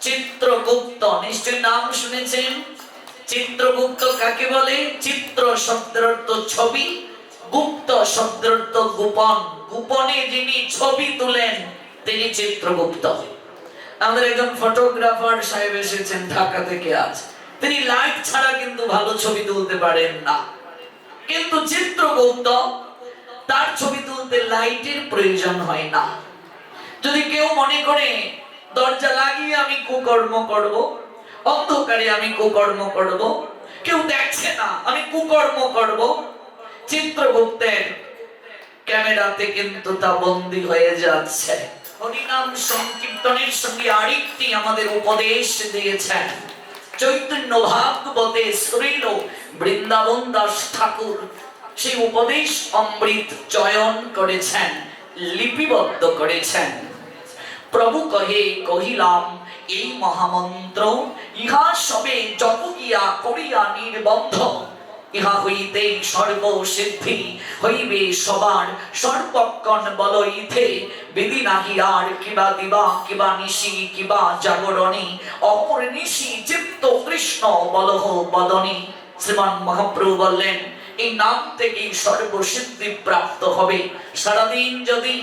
চিত্রগুপ্ত, নিশ্চয় নাম শুনেছেন? চিত্রগুপ্ত কাকে বলে? চিত্র শব্দের অর্থ ছবি, গুপ্ত শব্দের অর্থ গোপন। গোপনে যিনি ছবি তুলেন, তিনি চিত্রগুপ্ত। আমাদের একজন ফটোগ্রাফার সাহেব এসেছেন ঢাকা থেকে আজ। তিনি লাইট ছাড়া কিন্তু ভালো ছবি তুলতে পারেন না। কিন্তু চিত্রগুপ্ত, তার ছবি তুলতে লাইটের প্রয়োজন হয় না। যদি কেউ মনে করে দরজা লাগিয়ে আমি কুকর্ম করব, অন্ধকারে আমি কুকর্ম করব। কেউ দেখছে না, আমি কুকর্ম করব। চিত্রগুপ্তের ক্যামেরাতে কিন্তু তা বন্দী হয়ে যাচ্ছে। হরিনাম সংকীর্তনের সঙ্গে আরেকটি আমাদের উপদেশ দিয়েছেন। চৈতন্য ভাগবতে শ্রীল বৃন্দাবন দাস ঠাকুর সেই উপদেশ অমৃত চয়ন করেছেন, লিপিবদ্ধ করেছেন। প্রভু কহে, কহিলাম, এই মহামন্ত্র ইহা সবে গিয়া করিয়া নির্বন্ধ। ইহা হইতে সর্বসিদ্ধি হইবে সবার। সর্বক্ষণ বল ইথে বিধি নাহি আর কিবা দিবা, কিবা নিশি, কিবা জাগরণে। অপর নিশি চিত্ত কৃষ্ণ বলহ বদনে। শ্রীমান মহাপ্রভু বললেন, এই নাম থেকেই সর্বসিদ্ধি প্রাপ্ত হবে। সারাদিন যদি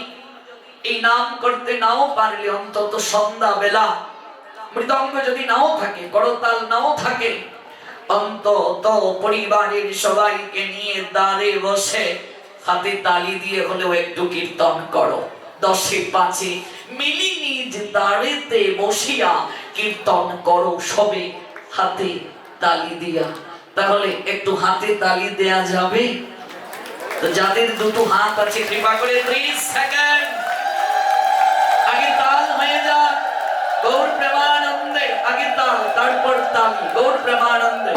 এই নাম করতে নাও পারলে অন্তত সন্ধ্যা বেলা মৃদঙ্গ যদি নাও থাকে, করতাল নাও থাকে, অন্তত পরিবারের সবাইকে নিয়ে দাঁড়ে বসে হাতে তালি দিয়ে হলেও একটু কীর্তন করো। দশে পাঁচে মিলি নিজ দাঁড়েতে বসিয়া কীর্তন করো সবে হাতে তালি দিয়া। তাহলে একটু হাতে তালি দেয়া যাবে? তো যাদের দুটো হাত আছে, কৃপা করে ত্রিশ সেকেন্ড আগে তাল হয়ে যাক গৌর প্রেমানন্দে আগে তাল তারপর তালি গৌর প্রেমানন্দে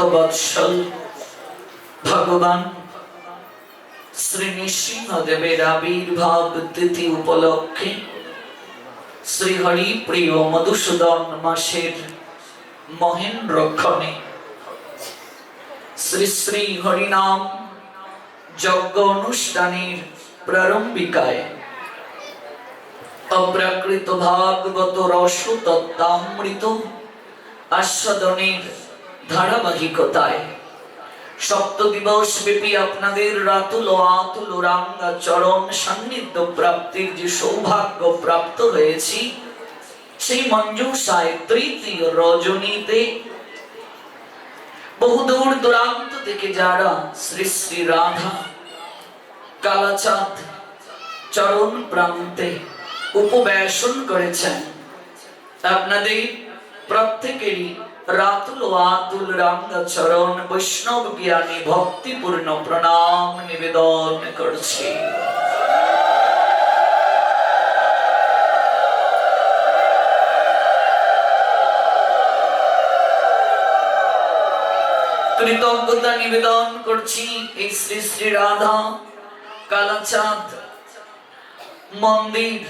ভক্ত বৎসল ভগবান শ্রী নৃসিংহদেবের আবির্ভাব তিথি উপলক্ষে শ্রী হরি প্রিয় মধুসূদন মাসের মহেন্দ্রক্ষণে শ্রী শ্রী হরিনাম যজ্ঞ অনুষ্ঠানের প্রারম্ভিকায় অপ্রাকৃত ভাগবত রস তত্ত্বামৃত আস্বাদনের ধারাবাহিকতায়। সপ্ত ব্যাপী আপনাদের রাতুল আতুল রাঙ্গা চরণ সান্নিধ্য প্রাপ্তির যে সৌভাগ্য প্রাপ্ত হয়েছি, সেই মঞ্জুষায় তৃতীয় রজনীতে। বহুদূর দূরান্ত থেকে যারা শ্রী শ্রী রাধা কালাচাঁদ চরণ প্রান্তে উপবেশন করেছেন, আপনাদের প্রত্যেকেরই রাতুল আতুল চরণ বৈষ্ণব জ্ঞানী ভক্তিপূর্ণ প্রণাম নিবেদন করছি। কৃতজ্ঞতা নিবেদন করছি এই শ্রী শ্রী রাধা কালাচাঁদ মন্দির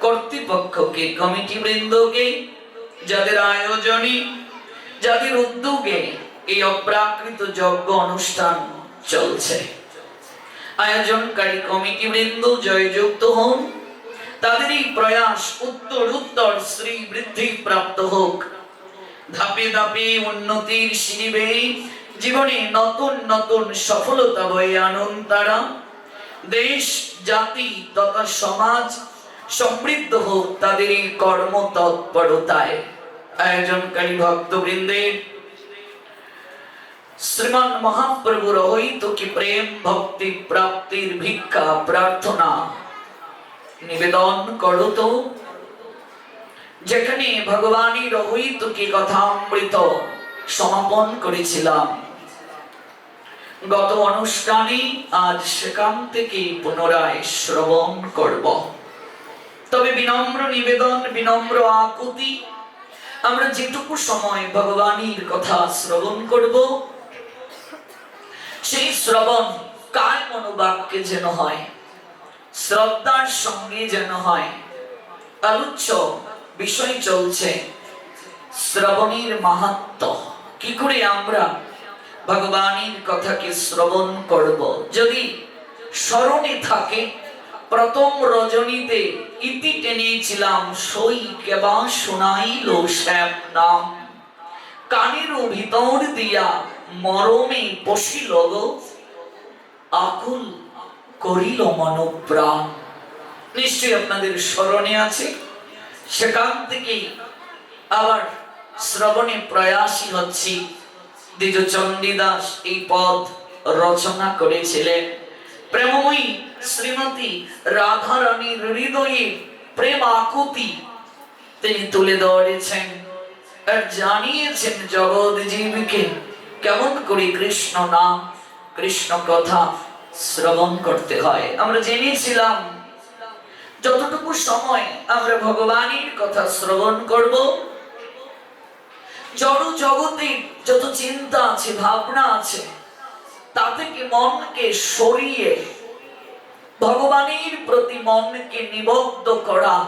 কর্তৃপক্ষকে কমিটি বৃন্দকে যাদের আয়োজনে যাদের উদ্যোগে এই অপ্রাকৃত যজ্ঞ অনুষ্ঠান চলছে। আয়োজনকারী কমিটি বৃন্দ জয়যুক্ত হন। তাদের এই প্রয়াস উত্তর উত্তর শ্রী বৃদ্ধি প্রাপ্ত হোক। ধাপে ধাপে উন্নতির সিঁড়ি জীবনে নতুন নতুন সফলতা বয়ে আনুন তারা। দেশ, জাতি তথা সমাজ সমৃদ্ধ হোক তাদের এই কর্ম তৎপরতায় আয়োজনকারী ভক্তবৃন্দের শ্রীমান মহাপ্রভুর হইত কি প্রেম, ভক্তি প্রাপ্তির ভিক্ষা, প্রার্থনা। নিবেদন করো তো। যেখানে ভগবানের হইত কি কথামৃত সমাপন করেছিলাম। গত অনুষ্ঠানে আজ সেখান থেকে পুনরায় শ্রবণ করব। তবে বিনম্র নিবেদন, বিনম্র আকুতি আমরা যেটুকু সময় ভগবানের কথা শ্রবণ করব, সেই শ্রবণ কার মনোবাক্যে যেন হয়, শ্রদ্ধার সঙ্গে যেন হয়। আলোচ্য বিষয় চলছে, শ্রবণের মাহাত্ম। কি করে আমরা ভগবানের কথাকে শ্রবণ করব? যদি স্মরণে থাকে প্রথম রজনীতে ইতি টেনেছিলাম, সই কেবা শোনাইল শ্যাম নাম। কানের ভিতর দিয়া মরমে পশিল আকুল করিল মনোপ্রাণ। নিশ্চয়ই আপনাদের স্মরণে আছে, সেখান থেকেই আবার শ্রবণে প্রয়াসী হচ্ছি। দ্বিজ চণ্ডীদাস এই পদ রচনা করেছিলেন। প্রেমময়ী শ্রীমতী রাধারানীর হৃদয়ে প্রেম আকুতি তিনি তুলে ধরেছেন আর জানিয়েছেন জগৎ জীবকে কেমন করে কৃষ্ণ নাম, কৃষ্ণ কথা শ্রবণ করতে হয়। আমরা জেনেছিলাম যতটুকু সময় আমরা ভগবানের কথা শ্রবণ করব, জড় জগতে যত চিন্তা আছে, ভাবনা আছে তা থেকে মনকে সরিয়ে ভগবানের প্রতি মনকে নিবদ্ধ করা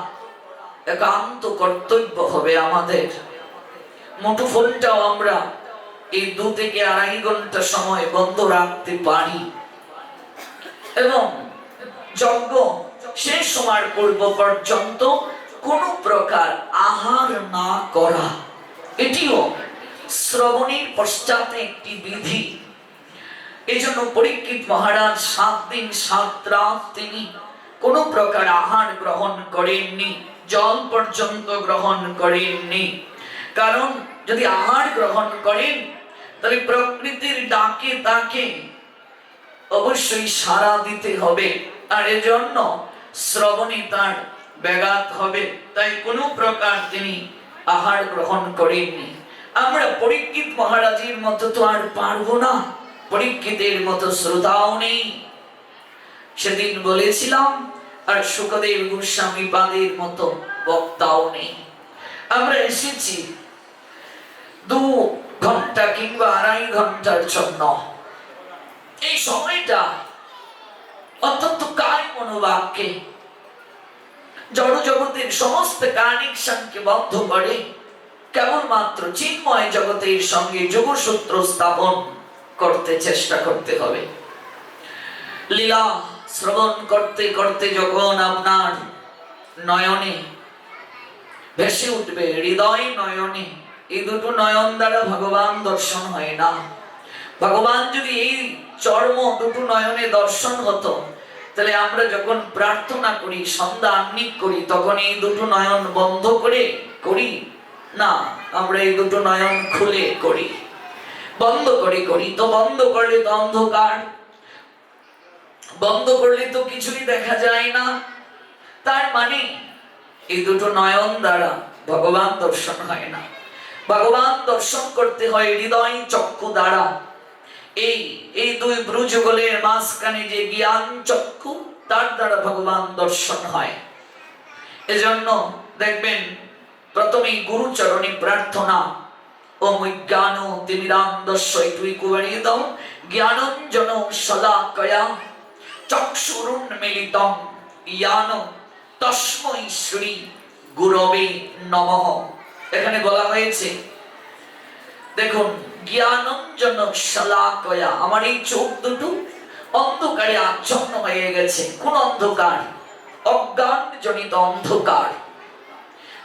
একান্ত কর্তব্য হবে আমাদের। মুঠোফোনটাও আমরা এই দু থেকে আড়াই ঘণ্টা সময় বন্ধ রাখতে পারি। এবং যজ্ঞ শেষ সময় পূর্ব পর্যন্ত কোন প্রকার আহার না করা। এটিও শ্রবণের পশ্চাতে একটি বিধি। এই জন্য পরীক্ষিত মহারাজ সাত দিন, সাত রাত তিনি কোন প্রকার আহার গ্রহণ করেননি, জল পর্যন্ত গ্রহণ করেননি। কারণ যদি আহার গ্রহণ করেন, তাহলে প্রকৃতির ডাকে তাকে অবশ্যই সাড়া দিতে হবে। আর এজন্য শ্রবণে তার ব্যাঘাত হবে, তাই কোনো প্রকার তিনি আহার গ্রহণ করেননি। আমরা পরীক্ষিত মহারাজের মতো তো আর পারব না। পরীক্ষিতের মতো শ্রোতাও নেই। সেদিন বলেছিলাম, আর সুখদেব গোস্বামী পাদের মতো বক্তাও নেই। আমরা এসেছি দু ঘণ্টা কিংবা আড়াই ঘণ্টার জন্য। এই সময়টা অত্যন্ত কায় মনোবাক্যে জড় জগতের সমস্ত কানিকশনকে বন্ধ করে, কেবলমাত্র চিন্ময় জগতের সঙ্গে যোগসূত্র স্থাপন করতে চেষ্টা করতে হবে। লীলা শ্রবণ করতে করতে যখন আপনার নয়নে ভেসে উঠবে, হৃদয় নয়নে, এই দুটো নয়ন দ্বারা ভগবান দর্শন হয় না। ভগবান যদি এই চর্ম দুটো নয়নে দর্শন হতো, তাহলে আমরা যখন প্রার্থনা করি, সন্ধ্যা আহ্নিক করি, তখন এই দুটো নয়ন বন্ধ করে করি? না, আমরা এই দুটো নয়ন খুলে করি। বন্ধ করে করি তো বন্ধ করলে তো অন্ধকার। বন্ধ করলে তো কিছুই দেখা যায় না। তার মানে এই দুটো নয়ন দ্বারা ভগবান দর্শন হয় না। ভগবান দর্শন করতে হয় হৃদয় চক্ষু দ্বারা। এই এই দুই ব্রুযুগলের মাঝখানে যে জ্ঞান চক্ষু, তার দ্বারা ভগবান দর্শন হয়। এজন্য দেখবেন, প্রথমেই গুরুচরণে প্রার্থনা ও জ্ঞান তিমিরান্দস্য একটু একটু বাড়িয়ে দাও জ্ঞানঞ্জন শলাকয়া চক্ষুরুন্মিলিতম ইয়ান তস্মৈ শ্রী গুরবে নমঃ। এখানে বলা হয়েছে, দেখুন জ্ঞানঞ্জন আমার এই চোখ দুটো অন্ধকারে আচ্ছন্ন হয়ে গেছে। কোন অন্ধকার? অজ্ঞান জনিত অন্ধকার।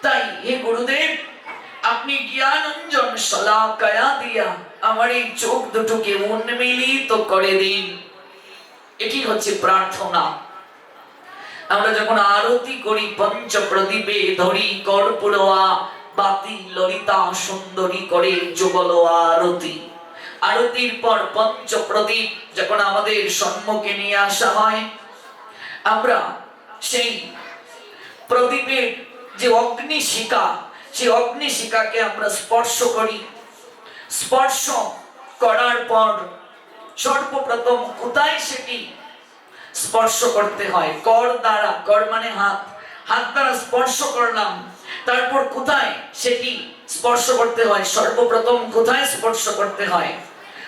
তাই হে গুরুদেব আপনি জ্ঞানঞ্জন শলাকয়া দিয়া আমার এই চোখ দুটোকে উন্মিলিত করে দিন। এটি হচ্ছে প্রার্থনা। আমরা যখন আরতি করি পঞ্চ প্রদীপে ধরি কর্পূরোয়া বাতি ললিতা সুন্দরী করে যুগল আরতি। আরতির পর পঞ্চ প্রদীপ যখন আমাদের সম্মুখে নিয়ে আসা হয়, আমরা সেই প্রদীপের যে অগ্নিশিখা সেই অগ্নিশিখাকে আমরা স্পর্শ করি। স্পর্শ করার পর সর্বপ্রথম কোথায় সেটি স্পর্শ করতে হয়? কর দ্বারা, কর মানে হাত। হাত দ্বারা স্পর্শ করলাম, তারপর কোথায় সেটি স্পর্শ করতে হয়? সর্বপ্রথম কোথায় স্পর্শ করতে হয়?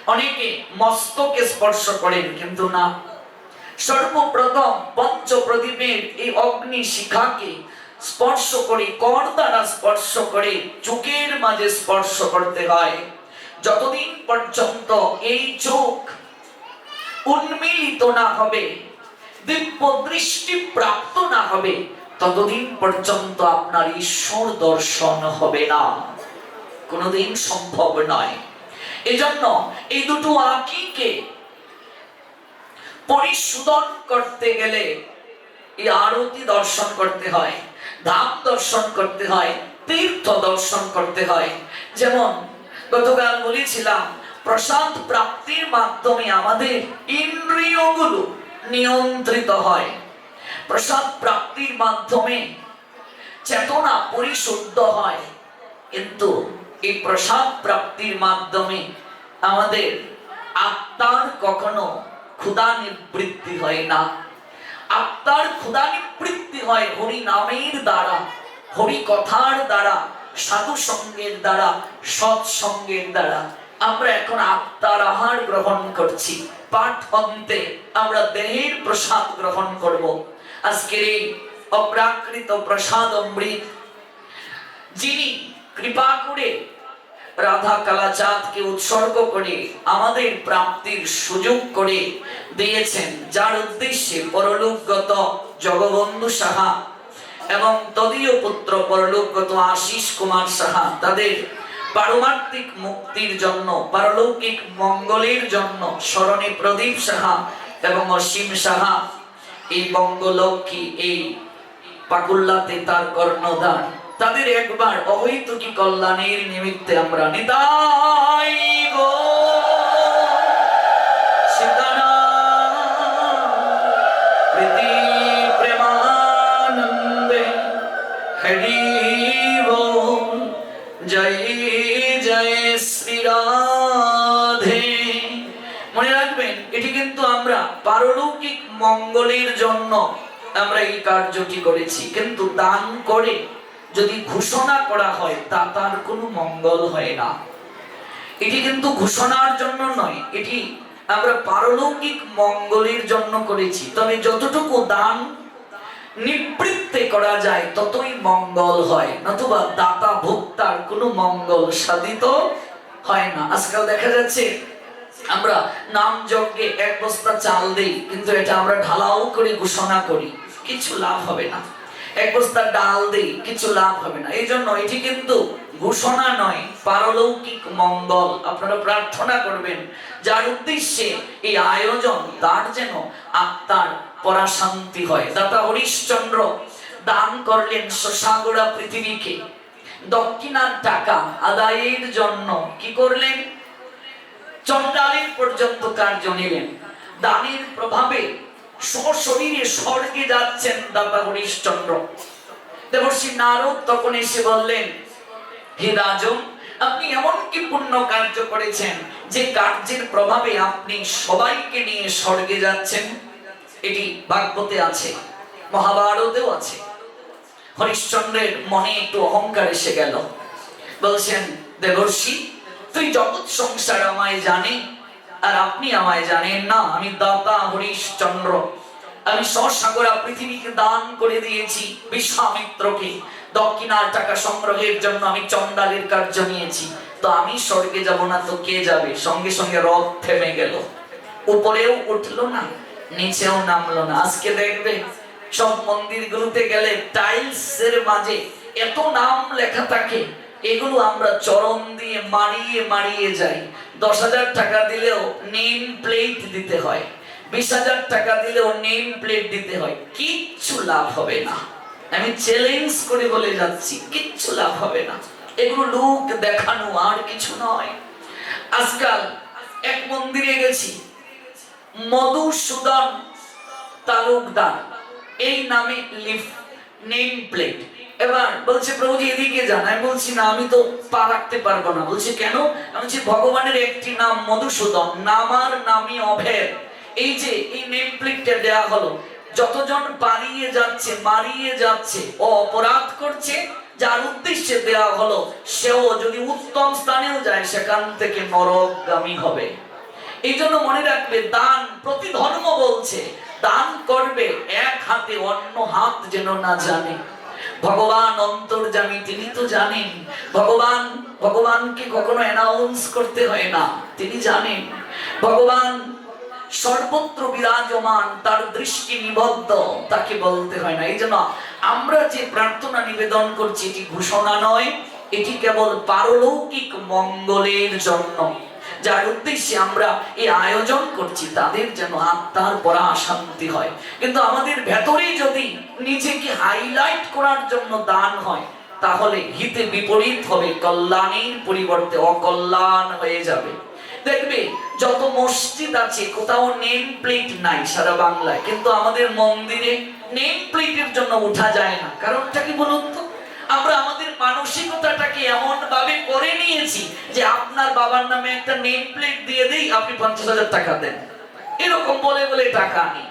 অনেকে মস্তকে স্পর্শ করেন, কিন্তু না। সর্বপ্রথম পঞ্চ প্রদীপের এই অগ্নি শিখাকে স্পর্শ করে, কর দ্বারা স্পর্শ করে, চোখের মাঝে স্পর্শ করতে হয়। যতদিন পর্যন্ত এই চোখ উন্মিলিত না হবে, দিব্য দৃষ্টি প্রাপ্ত না হবে, ততদিন পর্যন্ত আপনার ঈশ্বর দর্শন হবে না। কোনোদিন সম্ভব নয়। এজন্য এই দুটো আঁকিকে পরিশোধন করতে গেলে এই আরতি দর্শন করতে হয়। ধাম দর্শন করতে হয়, তীর্থ দর্শন করতে হয়। যেমন গতকাল বলেছিলাম, প্রসাদ প্রাপ্তির মাধ্যমে আমাদের ইন্দ্রিয়গুলো নিয়ন্ত্রিত হয়। প্রসাদ প্রাপ্তির মাধ্যমে চেতনা পরিশুদ্ধ হয়। কিন্তু এই প্রসাদ প্রাপ্তির মাধ্যমে আমাদের আত্মার কখনো ক্ষুধা নিবৃত্তি হয় না। আত্মার ক্ষুধা নিবৃত্তি হয় হরি নামের দ্বারা, হরি কথার দ্বারা, সাধু সঙ্গের দ্বারা সৎসঙ্গের দ্বারা। আমরা এখন আত্মার আহার গ্রহণ করছি। পাঠ অন্তে আমরা দেহের প্রসাদ গ্রহণ করব। আজকের এই অপ্রাকৃত প্রসাদ অমৃত, যিনি কৃপা করে রাধা কালাচাঁদকে উৎসর্গ করে আমাদের প্রাপ্তির সুযোগ করে দিয়েছেন, যার উদ্দেশ্যে পরলোকগত জগবন্ধু সাহা এবং তদীয় পুত্র পরলোকগত আশিস কুমার সাহা তাদের পারমার্থিক মুক্তির জন্য, পারলৌকিক মঙ্গলের জন্য স্মরণে প্রদীপ সাহা এবং অসীম সাহা এই বঙ্গলক্ষ্মী এই পাকুল্লাতে তার কর্ণধার। তাদের একবার অহৈতুকী কল্যাণের নিমিত্তে আমরা নিতাই গো। এটি কিন্তু আমরা পারলৌকিক মঙ্গলের জন্য আমরা এই কার্যটি করেছি, কিন্তু দান করে যদি ঘোষণা করা হয়, তা তার কোনো মঙ্গল হয় না। এটি কিন্তু ঘোষণার জন্য নয়, এটি আমরা পারলৌকিক মঙ্গলের জন্য করেছি। তবে যতটুকু দান নিবৃত্তে করা যায়, ততই মঙ্গল হয়, নতুবা দাতা ভোক্তার কোনো মঙ্গল সাধিত হয় না। আজকাল দেখা যাচ্ছে, আমরা নাম যজ্ঞে এক বস্তা চাল দেই, কিন্তু এটা আমরা ঢালাও করে ঘোষণা করি, কিছু লাভ হবে না। এক বস্তা ডাল দেই, কিছু লাভ হবে না। এই জন্য এটি কিন্তু ঘোষণা নয়, পারলৌকিক মঙ্গল। আপনারা প্রার্থনা করবেন, যার উদ্দেশ্যে এই আয়োজন, তার যেন আত্মার পরাশান্তি হয়। দাতা হরিশ্চন্দ্র দান করলেন শশাগোড়া পৃথিবীকে। দক্ষিণার টাকা আদায়ের জন্য কি করলেন? চন্ডালের পর্যন্ত কার্য নিলেন। দানের প্রভাবে সশরীরে স্বর্গে যাচ্ছেন দাতা হরিশ্চন্দ্র। দেবর্ষী নারদ তখন এসে বললেন, হে রাজন, আপনি এমন কি পুণ্য কার্য করেছেন যে কার্যের প্রভাবে আপনি সবাইকে নিয়ে স্বর্গে যাচ্ছেন? এটি ভাগবতে আছে, মহাভারতেও আছে। হরিশ্চন্দ্রের মনে একটু অহংকার এসে গেল। বলছেন, দেবর্ষি, তুই জগৎ সংসার আমায় জানে, আর আপনি আমায় জানেন না, আমি দাতা হরিশ্চন্দ্র। আমি সসাগরা পৃথিবীকে দান করে দিয়েছি বিশ্বামিত্রকে। দক্ষিণার টাকা সংগ্রহের জন্য আমি চন্ডালের কার্য নিয়েছি। তো আমি স্বর্গে যাব না, তো কে যাবে? সঙ্গে সঙ্গে রথ থেমে গেল। উপরেও উঠল না, নিচেও নামলো না। আজকে দেখবে, সব মন্দিরগুলোতে গেলে টাইলস এর মাঝে এত নাম লেখা থাকে, এগুলো আমরা চরণ দিয়ে মারিয়ে মারিয়ে যাই। দশ হাজার টাকা দিলেও নেম প্লেট দিতে হয়। বিশ হাজার টাকা দিলেও নেম প্লেট দিতে হয়। কিচ্ছু লাভ হবে না। আমি চ্যালেঞ্জ করে বলে যাচ্ছি, কিচ্ছু লাভ হবে না। এগুলো লোক দেখানো আর কিছু নয়। আজকাল এক মন্দিরে গেছি, মধুসূদন তালুকদার, এই নামে লিফ, নেম প্লেট। এবার বলছে, প্রভুজি, এদিকে যান। আমি বলছি, না, আমি তো পা রাখতে পারব না। বলছে, কেন? আমি বলছি, ভগবানের একটি নাম মধুসূদন নামার নামই অভেদ। এই যে, এই নেম প্লেটটা দেওয়া হলো, যতজন পালিয়ে যাচ্ছে, মারিয়ে যাচ্ছে, ও অপরাধ করছে, যার উদ্দেশ্যে দেওয়া হলো, সেও যদি উত্তম স্থানেও যায়, সেখান থেকে নরকগামী হবে। এই জন্য মনে রাখবে, দান প্রতি ধর্ম বলছে, দান করবে এক হাতে, অন্য হাত যেন না জানে। ভগবান অন্তর্জামী তিনি তো জানেন, ভগবান, ভগবানকে কখনো অ্যানাউন্স করতে হয় না, তিনি জানেন। ভগবান সর্বত্র বিরাজমান, তার দৃষ্টি নিবদ্ধ। তাকে বলতে হয় না। এই জন্য আমরা যে প্রার্থনা নিবেদন করছি, এটি ঘোষণা নয়, এটি কেবল পারলৌকিক মঙ্গলের জন্য। যার উদ্দেশ্যে আমরা এই আয়োজন করছি, তাদের যেন আত্মার পরা শান্তি হয়। কিন্তু আমাদের ভেতরে যদি নিজেকে হাইলাইট করার জন্য দান হয়, তাহলে হিতে বিপরীত হবে, কল্যাণের পরিবর্তে অকল্যাণ হয়ে যাবে। দেখবে, যত মসজিদ আছে, কোথাও নেম প্লেট নাই সারা বাংলায়, কিন্তু আমাদের মন্দিরে নেম প্লেটের জন্য উঠা যায় না। কারণটা কি বলুন তো? আমরা আমাদের মানসিকতাটাকে এমন ভাবে করে নিয়েছি যে আপনার বাবার নামে একটা নেম প্লেট দিয়ে দেই, আপনি পঞ্চাশ হাজার টাকা দেন। এরকম বলে বলে টাকা নেই।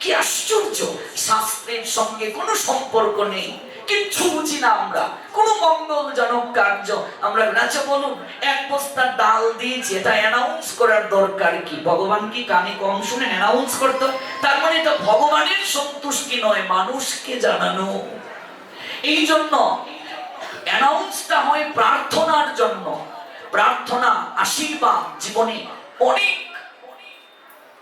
কি আশ্চর্য! শাস্ত্রের সঙ্গে কোনো সম্পর্ক নেই। কিচ্ছু বুঝি না আমরা। কোনো মঙ্গলজনক কার্য আমরা নাচে বলুন, এক বস্তা ডাল দিয়েছি এটা অ্যানাউন্স করার দরকার কি? ভগবান কি কানে কম শুনে অ্যানাউন্স করতো? তার মানে এটা ভগবানের সন্তুষ্টি নয়, মানুষকে জানানো। এই জন্য অ্যানাউন্সটা হয় প্রার্থনার জন্য। প্রার্থনা, আশীর্বাদ জীবনে অনেক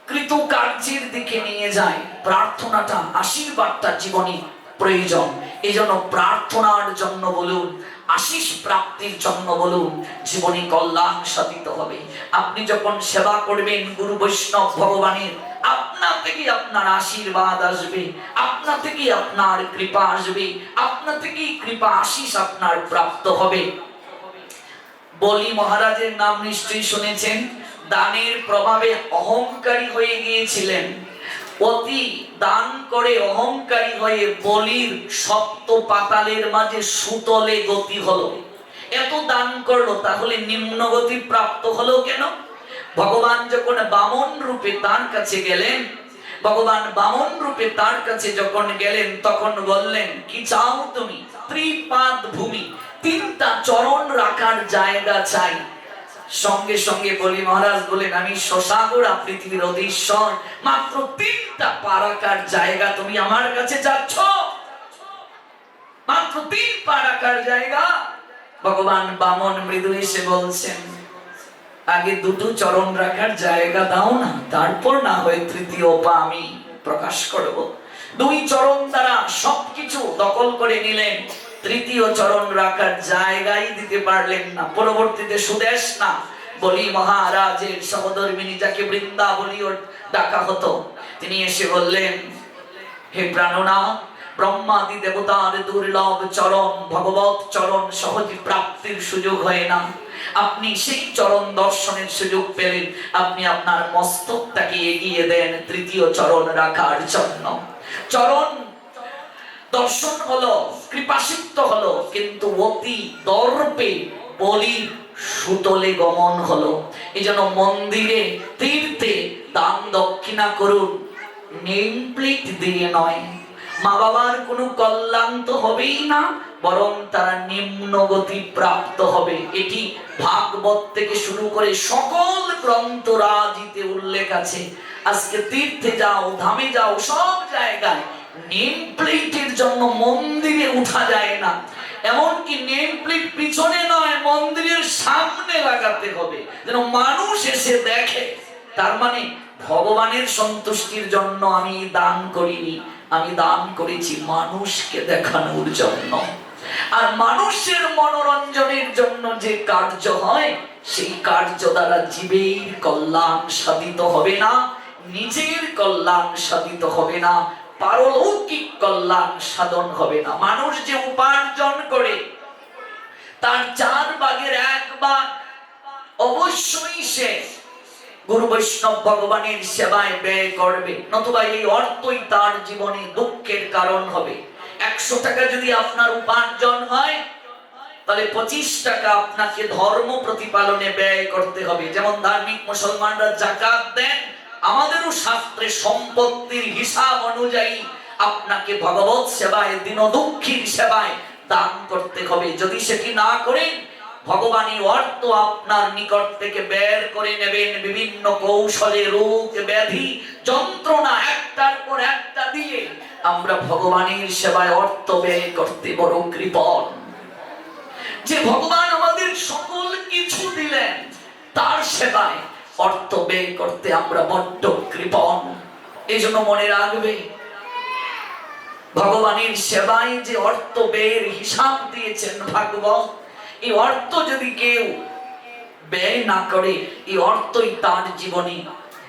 কৃতকার্যের দিকে নিয়ে যায়। প্রার্থনাটা, আশীর্বাদটা জীবনে প্রয়োজন। এই জন্য প্রার্থনার জন্য বলুন, আশিস প্রাপ্তির জন্য বলুন, জীবনে কল্যাণ সাধিত হবে। আপনি যখন সেবা করবেন গুরু বৈষ্ণব ভগবানের, আপনা থেকে আপনার আশীর্বাদ আসবে, আপনা থেকে আপনার কৃপা আসবে, আপনা থেকেই কৃপা আশিস আপনার প্রাপ্ত হবে। বলি মহারাজের নাম নিশ্চয়ই শুনেছেন, দানের প্রভাবে অহংকারী হয়ে গিয়েছিলেন। অতি দান করে অহংকারী হয়ে বলির সপ্ত পাতালের মাঝে সুতলে গতি হলো। এত দান করল, তাহলে নিম্ন গতি প্রাপ্ত হলো কেন? ভগবান যখন বামন রূপে তার কাছে গেলেন, ভগবান বামন রূপে তার কাছে যখন গেলেন, তখন বললেন, কি চাও তুমি? ত্রিপাদ ভূমি তিনটা চরণ রাখার জায়গা চাই। সঙ্গে সঙ্গে বলি, মহারাজ বলেন, আমি শশাগোড়া পৃথিবীর অধীশ্বর। মাত্র তিনটা পারাকার জায়গা তুমি আমার কাছে যাচ্ছ। মাত্র তিন পারাকার জায়গা। ভগবান বামন মৃদু এসে বলছেন, আগে দুটো চরণ রাখার জায়গা দাও না, তারপর না হয় তৃতীয় পা আমি প্রকাশ করব। দুই চরণ দ্বারা সবকিছু দখল করে নিলেন। তৃতীয় চরণ রাখার জায়গাই দিতে পারলেন না। পরবর্তীতে সুদেশ না, বলি মহারাজের সহধর্মিনী যাকে বৃন্দাবলীও ডাকা হতো, তিনি এসে বললেন, হে প্রাণনা, ব্রহ্মাদি দেবতার দুর্লভ চরণ ভগবত চরণ সহজে প্রাপ্তির সুযোগ হয় না। আপনি সেই চরণ দর্শনের সুযোগ পেলেন, আপনি আপনার মস্তকটাকে এগিয়ে দেন তৃতীয় চরণ রাখার জন্য। চরণ দর্শন হলো, কৃপাসিক্ত হলো, কিন্তু অতি দর্পে বলি সুতলে গমন হলো। এই জন্য মন্দিরে, তীর্থে দান দক্ষিণা করুন। নেম দিয়ে নয়। মা বাবার কোনো কল্যাণ তো হবেই না, বরং তারা নিম্ন গতি প্রাপ্ত হবে। এটি ভাগবত থেকে শুরু করে সকল গ্রন্থ রাজিতে উল্লেখ আছে। আজকে তীর্থে যাও, ধামে যাও, সব জায়গায় নেম প্লেটের জন্য মন্দিরে উঠা যায় না। এমনকি নেম প্লেট পিছনে নয়, মন্দিরের সামনে লাগাতে হবে। যেন মানুষ এসে দেখে। তার মানে ভগবানের সন্তুষ্টির জন্য আমি দান করিনি, আমি দান করেছি মানুষকে দেখানোর জন্য। আর মানুষের মনোরঞ্জনের জন্য যে কার্য হয়, সেই কার্য দ্বারা জীবের কল্যাণ সাধিত হবে না, নিজের কল্যাণ সাধিত হবে না। পারলৌকিক কল্যাণ সাধন হবে না। মানুষ যে উপার্জন করে, তার চার ভাগের এক ভাগ অবশ্যই সে গুরু বৈষ্ণব ভগবানের সেবায় ব্যয় করবে। নতুবা এই অর্থই তার জীবনে দুঃখের কারণ হবে। একশো টাকা যদি আপনার উপার্জন হয়, তাহলে পঁচিশ টাকা আপনাকে ধর্ম প্রতিপালনে ব্যয় করতে হবে। যেমন ধার্মিক মুসলমানরা জাকাত দেন আমাদেরও শাস্ত্রে সম্পত্তির হিসাব অনুযায়ী আপনাকে ভগবত সেবায় দিন দুঃখীর সেবায় দান করতে হবে। যদি সেটি না করেন ভগবানী অর্থ আপনার নিকট থেকে বের করে নেবেন। বিভিন্ন কৌশলে, রোগ, ব্যাধি, যন্ত্রণা একটার পর একটা দিয়ে আমরা ভগবানের সেবায় অর্থ ব্যয় করতে বড় কৃপণ। যে ভগবান আমাদের সকল কিছু দিলেন, তার সেবায় অর্থ ব্যয় করতে আমরা বড্ড কৃপণ। এই জন্য মনে রাখবে, ভগবানের সেবায় যে অর্থ ব্যয়ের হিসাব দিয়েছেন ভাগবত এই অর্থ যদি কেউ ব্যয় না করে এই অর্থই তার জীবনে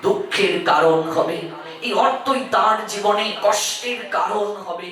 দুঃখের কারণ হবে। এই অর্থই তার জীবনে কষ্টের কারণ হবে।